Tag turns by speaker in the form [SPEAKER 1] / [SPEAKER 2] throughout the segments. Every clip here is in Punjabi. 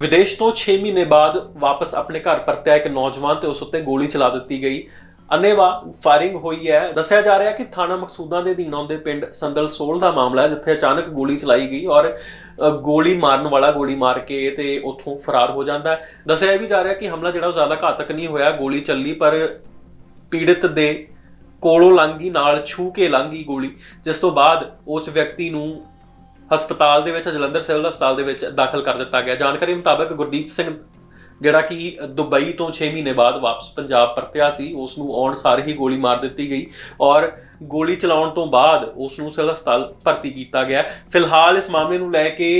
[SPEAKER 1] ਵਿਦੇਸ਼ ਤੋਂ 6 ਮਹੀਨੇ ਬਾਅਦ ਵਾਪਸ ਆਪਣੇ ਘਰ ਪਰਤਿਆ ਇੱਕ ਨੌਜਵਾਨ ਤੇ ਉਸ ਉੱਤੇ ਗੋਲੀ ਚਲਾ ਦਿੱਤੀ ਗਈ। ਅਨੇਵਾ ਫਾਇਰਿੰਗ ਹੋਈ ਹੈ। ਦੱਸਿਆ ਜਾ ਰਿਹਾ ਕਿ ਥਾਣਾ ਮਕਸੂਦਾਂ ਦੇ ਅਧੀਨ ਆਉਂਦੇ ਪਿੰਡ ਸੰਦਲ ਸੋਲ ਦਾ ਮਾਮਲਾ ਹੈ, ਜਿੱਥੇ ਅਚਾਨਕ ਗੋਲੀ ਚਲਾਈ ਗਈ ਔਰ ਗੋਲੀ ਮਾਰਨ ਵਾਲਾ ਗੋਲੀ ਮਾਰ ਕੇ ਤੇ ਉੱਥੋਂ ਫਰਾਰ ਹੋ ਜਾਂਦਾ ਹੈ। ਦੱਸਿਆ ਇਹ ਵੀ ਜਾ ਰਿਹਾ ਕਿ ਹਮਲਾ ਜਿਹੜਾ ਉਹ ਜ਼ਿਆਦਾ ਘਾਤਕ ਨਹੀਂ ਹੋਇਆ, ਗੋਲੀ ਚੱਲੀ, ਪਰ ਪੀੜਤ ਦੇ ਕੋਲੋਂ ਲੰਘੀ, ਨਾਲ ਛੂ ਕੇ ਲੰਘੀ ਗੋਲੀ, ਜਿਸ ਤੋਂ ਬਾਅਦ ਉਸ ਵਿਅਕਤੀ ਨੂੰ ਹਸਪਤਾਲ ਦੇ ਵਿੱਚ, ਜਲੰਧਰ ਸਿਵਲ ਹਸਪਤਾਲ ਦੇ ਵਿੱਚ ਦਾਖਲ ਕਰ ਦਿੱਤਾ ਗਿਆ। ਜਾਣਕਾਰੀ ਮੁਤਾਬਕ ਗੁਰਦੀਪ ਸਿੰਘ ਜਿਹੜਾ ਕਿ ਦੁਬਈ ਤੋਂ 6 ਮਹੀਨੇ ਬਾਅਦ ਵਾਪਸ ਪੰਜਾਬ ਪਰਤਿਆ ਸੀ ਉਸ ਨੂੰ ਆਉਣ ਸਾਰ ਹੀ ਗੋਲੀ ਮਾਰ ਦਿੱਤੀ ਗਈ ਔਰ ਗੋਲੀ ਚਲਾਉਣ ਤੋਂ ਬਾਅਦ ਉਸ ਨੂੰ ਸਿਵਲ ਹਸਪਤਾਲ ਭਰਤੀ ਕੀਤਾ ਗਿਆ। ਫਿਲਹਾਲ ਇਸ ਮਾਮਲੇ ਨੂੰ ਲੈ ਕੇ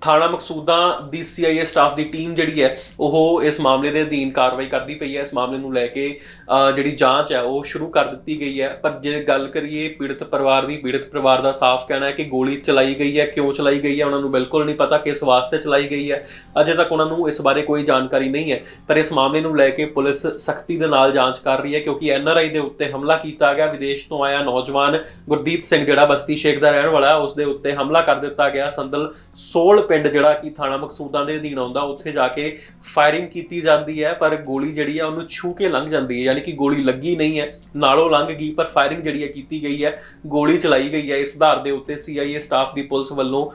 [SPEAKER 1] ਥਾਣਾ ਮਕਸੂਦਾ ਦੀ ਸੀਆਈਏ ਸਟਾਫ ਦੀ ਟੀਮ ਜਿਹੜੀ ਹੈ, ਉਹ ਇਸ ਮਾਮਲੇ ਦੇ ਅਧੀਨ ਕਾਰਵਾਈ ਕਰਦੀ ਪਈ ਹੈ। ਇਸ ਮਾਮਲੇ ਨੂੰ ਲੈ ਕੇ ਜਿਹੜੀ ਜਾਂਚ ਹੈ, ਉਹ ਸ਼ੁਰੂ ਕਰ ਦਿੱਤੀ ਗਈ ਹੈ। ਪਰ ਜੇ ਗੱਲ ਕਰੀਏ ਪੀੜਤ ਪਰਿਵਾਰ ਦੀ, ਪੀੜਤ ਪਰਿਵਾਰ ਦਾ ਸਾਫ਼ ਕਹਿਣਾ ਹੈ ਕਿ ਗੋਲੀ ਚਲਾਈ ਗਈ ਹੈ। ਕਿਉਂ ਚਲਾਈ ਗਈ ਹੈ? ਉਹਨਾਂ ਨੂੰ ਬਿਲਕੁਲ ਨਹੀਂ ਪਤਾ ਕਿਸ ਵਾਸਤੇ ਚਲਾਈ ਗਈ ਹੈ। ਅਜੇ ਤੱਕ ਉਹਨਾਂ ਨੂੰ ਇਸ ਬਾਰੇ ਕੋਈ ਜਾਣਕਾਰੀ ਨਹੀਂ ਹੈ। ਪਰ ਇਸ ਮਾਮਲੇ ਨੂੰ ਲੈ ਕੇ ਪੁਲਿਸ ਸਖਤੀ ਦੇ ਨਾਲ ਜਾਂਚ ਕਰ ਰਹੀ ਹੈ, ਕਿਉਂਕਿ ਐਨਆਰਆਈ ਦੇ ਉੱਤੇ ਹਮਲਾ ਕੀਤਾ ਗਿਆ। ਵਿਦੇਸ਼ ਤੋਂ ਆਇਆ ਨੌਜਵਾਨ ਗੁਰਦੀਪ ਸਿੰਘ, ਜਿਹੜਾ ਬਸਤੀ ਸ਼ੇਖ ਦਾ ਰਹਿਣ ਵਾਲਾ ਉਸ ਦੇ ਉੱਤੇ ਹਮਲਾ ਕਰ ਦਿੱਤਾ ਗਿਆ। ਸੰਦਲ ਸੋਲ ਪਿੰਡ ਜਿਹੜਾ ਕਿ ਥਾਣਾ ਮਕਸੂਦਾਂ ਦੇ ਅਧੀਨ ਆਉਂਦਾ, ਉੱਥੇ ਜਾ ਕੇ ਫਾਇਰਿੰਗ ਕੀਤੀ ਜਾਂਦੀ ਹੈ, ਪਰ ਗੋਲੀ ਜਿਹੜੀ ਹੈ ਉਹਨੂੰ ਛੂ ਕੇ ਲੰਘ ਜਾਂਦੀ ਹੈ, ਯਾਨੀ ਕਿ ਗੋਲੀ ਲੱਗੀ ਨਹੀਂ ਹੈ, ਨਾਲੋਂ ਲੰਘ ਗਈ, ਪਰ ਫਾਇਰਿੰਗ ਜਿਹੜੀ ਹੈ ਕੀਤੀ ਗਈ ਹੈ, ਗੋਲੀ ਚਲਾਈ ਗਈ ਹੈ। ਇਸ ਆਧਾਰ ਦੇ ਉੱਤੇ ਸੀਆਈਏ ਸਟਾਫ ਦੀ ਪੁਲਿਸ ਵੱਲੋਂ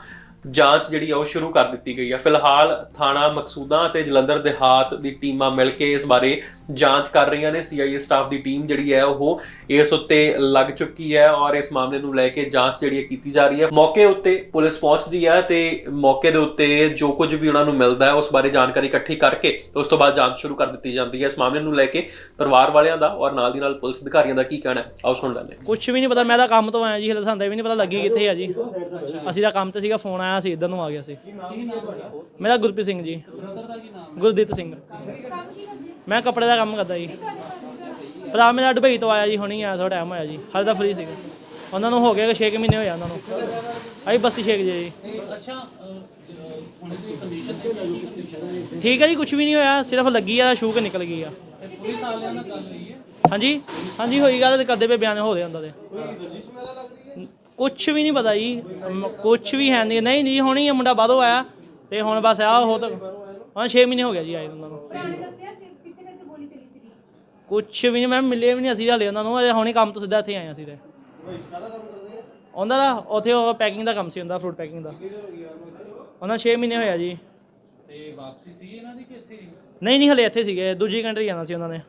[SPEAKER 1] ਜਾਂਚ ਜਿਹੜੀ ਆ ਉਹ ਸ਼ੁਰੂ ਕਰ ਦਿੱਤੀ ਗਈ ਹੈ ਫਿਲਹਾਲ ਥਾਣਾ ਮਕਸੂਦਾਂ ਅਤੇ ਜਲੰਧਰ ਦਿਹਾਤ ਦੀ ਟੀਮਾਂ ਮਿਲ ਕੇ ਇਸ ਬਾਰੇ ਜਾਂਚ ਕਰ ਰਹੀਆਂ ਨੇ। ਸੀਆਈਏ ਸਟਾਫ ਦੀ ਟੀਮ ਜਿਹੜੀ ਹੈ ਉਹ ਇਸ ਉੱਤੇ ਲੱਗ ਚੁੱਕੀ ਹੈ ਔਰ ਇਸ ਮਾਮਲੇ ਨੂੰ ਲੈ ਕੇ ਜਾਂਚ ਜਿਹੜੀ ਹੈ ਕੀਤੀ ਜਾ ਰਹੀ ਹੈ ਮੌਕੇ ਉੱਤੇ ਪੁਲਿਸ ਪਹੁੰਚਦੀ ਹੈ ਤੇ ਮੌਕੇ ਦੇ ਉੱਤੇ ਜੋ ਕੁਝ ਵੀ ਉਹਨਾਂ ਨੂੰ ਮਿਲਦਾ ਹੈ ਉਸ ਬਾਰੇ ਜਾਣਕਾਰੀ ਇਕੱਠੀ ਕਰਕੇ ਉਸ ਤੋਂ ਬਾਅਦ ਜਾਂਚ ਸ਼ੁਰੂ ਕਰ ਦਿੱਤੀ ਜਾਂਦੀ ਹੈ। ਇਸ ਮਾਮਲੇ ਨੂੰ ਲੈ ਕੇ ਪਰਿਵਾਰ ਵਾਲਿਆਂ ਦਾ ਔਰ ਨਾਲ ਦੀ ਨਾਲ ਪੁਲਿਸ ਅਧਿਕਾਰੀਆਂ ਦਾ ਕੀ ਕਹਿਣਾ ਹੈ? ਆਓ ਸੁਣ ਲੈਂਦੇ ਹਾਂ।
[SPEAKER 2] ਕੁਝ ਵੀ ਨਹੀਂ ਪਤਾ, ਮੈਂ ਤਾਂ ਕੰਮ ਤੋਂ ਆਇਆ ਜੀ, ਹਲੇ ਸਾਨੂੰ ਵੀ ਨਹੀਂ ਪਤਾ ਲੱਗੀ ਕਿੱਥੇ ਆ ਜੀ। ਅਸੀਂ ਤਾਂ ਕੰਮ ਤੇ ਸੀਗਾ, ਫੋਨ ਆਇਆ ਸੀ, ਇੱਧਰ ਨੂੰ ਆ ਗਿਆ ਸੀ। ਮੇਰਾ ਗੁਰਪ੍ਰੀਤ ਸਿੰਘ ਜੀ। ਗੁਰਦੀਪ ਸਿੰਘ। ਮੈਂ ਕੱਪੜੇ ਦਾ ਕੰਮ ਕਰਦਾ ਜੀ। ਭਰਾ ਮੇਰਾ ਦੁਬਈ ਤੋਂ ਆਇਆ ਜੀ, ਹੁਣੀ ਆਇਆ ਥੋੜਾ ਟਾਈਮ ਹੋਇਆ ਜੀ। ਹਾਲੇ ਤਾਂ ਫ੍ਰੀ ਸੀਗਾ। ਉਹਨਾਂ ਨੂੰ ਹੋ ਗਿਆ 6 ਮਹੀਨੇ ਹੋਇਆ ਉਹਨਾਂ ਨੂੰ। ਆਈ ਬੱਸੀ ਸ਼ੇਖ ਜੀ। ਠੀਕ ਹੈ ਜੀ ਕੁਝ ਵੀ ਨਹੀਂ ਹੋਇਆ, ਸਿਰਫ ਲੱਗੀ ਆ ਸ਼ੂ ਨਿਕਲ ਗਈ ਆ। ਹਾਂਜੀ ਹਾਂਜੀ, ਹੋਈ ਗੱਲ ਤੇ ਕਦੇ ਪੇ ਬਿਆਨ ਹੋ ਰਿਹਾ ਹੁੰਦਾ ਦੇ। ਕੁਝ ਵੀ ਨਹੀਂ ਪਤਾ ਜੀ। ਕੁਝ ਵੀ ਹੈ ਨਹੀਂ। ਨਹੀਂ ਜੀ ਹੁਣੀ ਇਹ ਮੁੰਡਾ ਬਾਹਰੋਂ ਆਇਆ ਤੇ ਹੁਣ ਬਸ ਆ ਹੋ ਤਾਂ ਹਾਂ 6 ਮਹੀਨੇ ਹੋ ਗਿਆ ਜੀ ਆਏ ਉਹਨਾਂ ਨੂੰ।
[SPEAKER 3] ਪੁਰਾਣੇ ਦੱਸਿਆ ਕਿ ਕਿੱਥੇ ਕਰਕੇ ਗੋਲੀ ਚੱਲੀ ਸੀਗੀ?
[SPEAKER 2] ਕੁਝ ਵੀ ਨਹੀਂ ਮੈਂ ਮਿਲੇ ਵੀ ਨਹੀਂ ਅਸੀਂ ਹਲੇ ਉਹਨਾਂ ਨੂੰ। ਅਜੇ ਹੁਣੇ ਕੰਮ ਤੋਂ ਸਿੱਧਾ ਇੱਥੇ ਆਏ ਅਸੀਂ ਤੇ। ਉਹਨਾਂ ਦਾ ਉੱਥੇ ਉਹ ਪੈਕਿੰਗ ਦਾ ਕੰਮ ਸੀ ਹੁੰਦਾ ਫਰੂਟ ਪੈਕਿੰਗ ਦਾ। ਉਹਨਾਂ 6 ਮਹੀਨੇ ਹੋਇਆ ਜੀ।
[SPEAKER 4] ਤੇ ਵਾਪਸੀ ਸੀ ਇਹਨਾਂ ਦੀ ਕਿ ਇੱਥੇ?
[SPEAKER 2] ਨਹੀਂ ਨਹੀਂ ਹਲੇ ਇੱਥੇ ਸੀਗੇ। ਦੂਜੀ ਕੰਟਰੀ ਜਾਣਾ ਸੀ ਉਹਨਾਂ ਨੇ।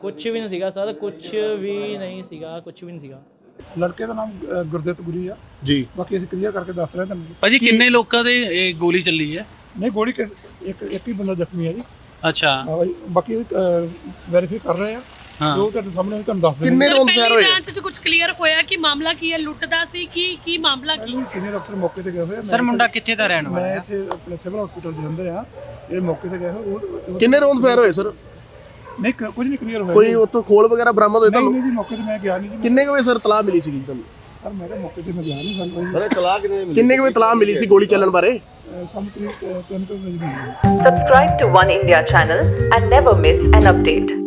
[SPEAKER 2] ਕੁਝ ਵੀ ਨਹੀਂ ਸੀਗਾ ਸਰ ਕੁਝ ਵੀ ਨਹੀਂ ਸੀਗਾ ਕੁਝ ਵੀ ਨਹੀਂ ਸੀਗਾ।
[SPEAKER 5] ਲੜਕੇ ਦਾ ਨਾਮ ਅ, ਗੁਰਦਿੱਤ ਗੁਰੀ ਆ।
[SPEAKER 6] ਜੀ।
[SPEAKER 5] ਬਾਕੀ ਅਸੀਂ ਕਲੀਅਰ ਕਰਕੇ ਦੱਸ ਰਹੇ ਹਾਂ ਤੁਹਾਨੂੰ।
[SPEAKER 4] ਭਾਜੀ ਕਿੰਨੇ ਲੋਕਾਂ ਦੇ ਇਹ ਗੋਲੀ ਚੱਲੀ ਹੈ?
[SPEAKER 5] ਨਹੀਂ ਗੋਲੀ ਕਿਸ- ਇੱਕ ਇੱਕ ਹੀ ਬੰਦਾ ਜ਼ਖਮੀ ਹੈ ਜੀ।
[SPEAKER 4] ਅੱਛਾ।
[SPEAKER 5] ਹਾਂ ਬਾਈ, ਬਾਕੀ ਵੈਰੀਫਾਈ ਕਰ ਰਹੇ ਆ।
[SPEAKER 4] ਹਾਂ।
[SPEAKER 5] ਜੋ ਤੁਹਾਡੇ ਸਾਹਮਣੇ ਅਸੀਂ ਤੁਹਾਨੂੰ ਦੱਸ ਦਿੰਦੇ
[SPEAKER 6] ਕਿੰਨੇ ਰੌਂਦ ਫਾਇਰ
[SPEAKER 7] ਪਹਿਲੀ
[SPEAKER 6] ਹੋਏ
[SPEAKER 7] ਜਾਂਚ 'ਚ ਕੁਝ ਕਲੀਅਰ ਹੋਇਆ ਕਿ ਮਾਮਲਾ ਕੀ ਹੈ? ਲੁੱਟ ਦਾ ਸੀ ਕੀ ਕੀ ਮਾਮਲਾ ਕੀ?
[SPEAKER 5] ਹਾਂ ਸੀਨੀਅਰ ਅਫਸਰ ਮੌਕੇ ਤੇ ਗਏ ਹੋਏ ਆ।
[SPEAKER 8] ਸਰ ਮੁੰਡਾ ਕਿੱਥੇ ਦਾ ਰਹਿਣ ਵਾਲਾ
[SPEAKER 5] ਮੈਂ
[SPEAKER 8] ਹੈ?
[SPEAKER 5] ਇੱਥੇ ਆਪਣੇ ਸਿਵਲ ਹਸਪੀਟਲ ਜਲੰਧਰ ਆ। ਜਿਹੜੇ ਮੌਕੇ ਤੇ ਗਏ ਹੋਏ ਉਹ- ਉਹ
[SPEAKER 6] ਕਿੰਨੇ ਰੌਂਦ ਫਾਇਰ ਹੋਏ ਸਰ
[SPEAKER 5] ਨਹੀਂ ਕ- ਕੁਝ ਨਹੀਂ ਕਲੀਅਰ ਹੋਇਆ
[SPEAKER 6] ਕੋਈ
[SPEAKER 5] ਜੀ।
[SPEAKER 6] ਉੱਥੋਂ ਖੋਲ ਵਗੈਰਾ ਬਰਾਮਦ ਹੋਏ
[SPEAKER 5] ਨਹੀਂ
[SPEAKER 6] ਤੁਹਾਨੂੰ?
[SPEAKER 5] ਨਹੀਂ ਜੀ ਮੌਕੇ ਤੇ ਮੈਂ ਗਿਆ ਨਹੀਂ ਜੀ
[SPEAKER 6] ਕਿੰਨੇ ਕੁ ਵਜੇ ਸਰ ਤਲਾਹ ਮਿਲੀ ਸੀ ਤੁਹਾਨੂੰ?
[SPEAKER 5] ਸਰ ਮੈਂ ਕਿਹਾ ਮੌਕੇ ਤੇ ਮੈਂ ਗਿਆ ਨਹੀਂ ਸਾਨੂੰ।
[SPEAKER 6] ਸਰ ਤਲਾਹ ਕਿੰਨੇ ਮਿਲੀ? ਕਿੰਨੇ ਕੁ ਵਜੇ ਤਲਾਹ ਮਿਲੀ ਸੀ ਗੋਲੀ ਚੱਲਣ ਬਾਰੇ?
[SPEAKER 5] ਅ, ਸਾਨੂੰ ਤਰੀਕ ਤਿੰਨ ਕੁ ਵਜੇ ਮਿਲੀ।
[SPEAKER 9] Subscribe to One India channel and never miss an update.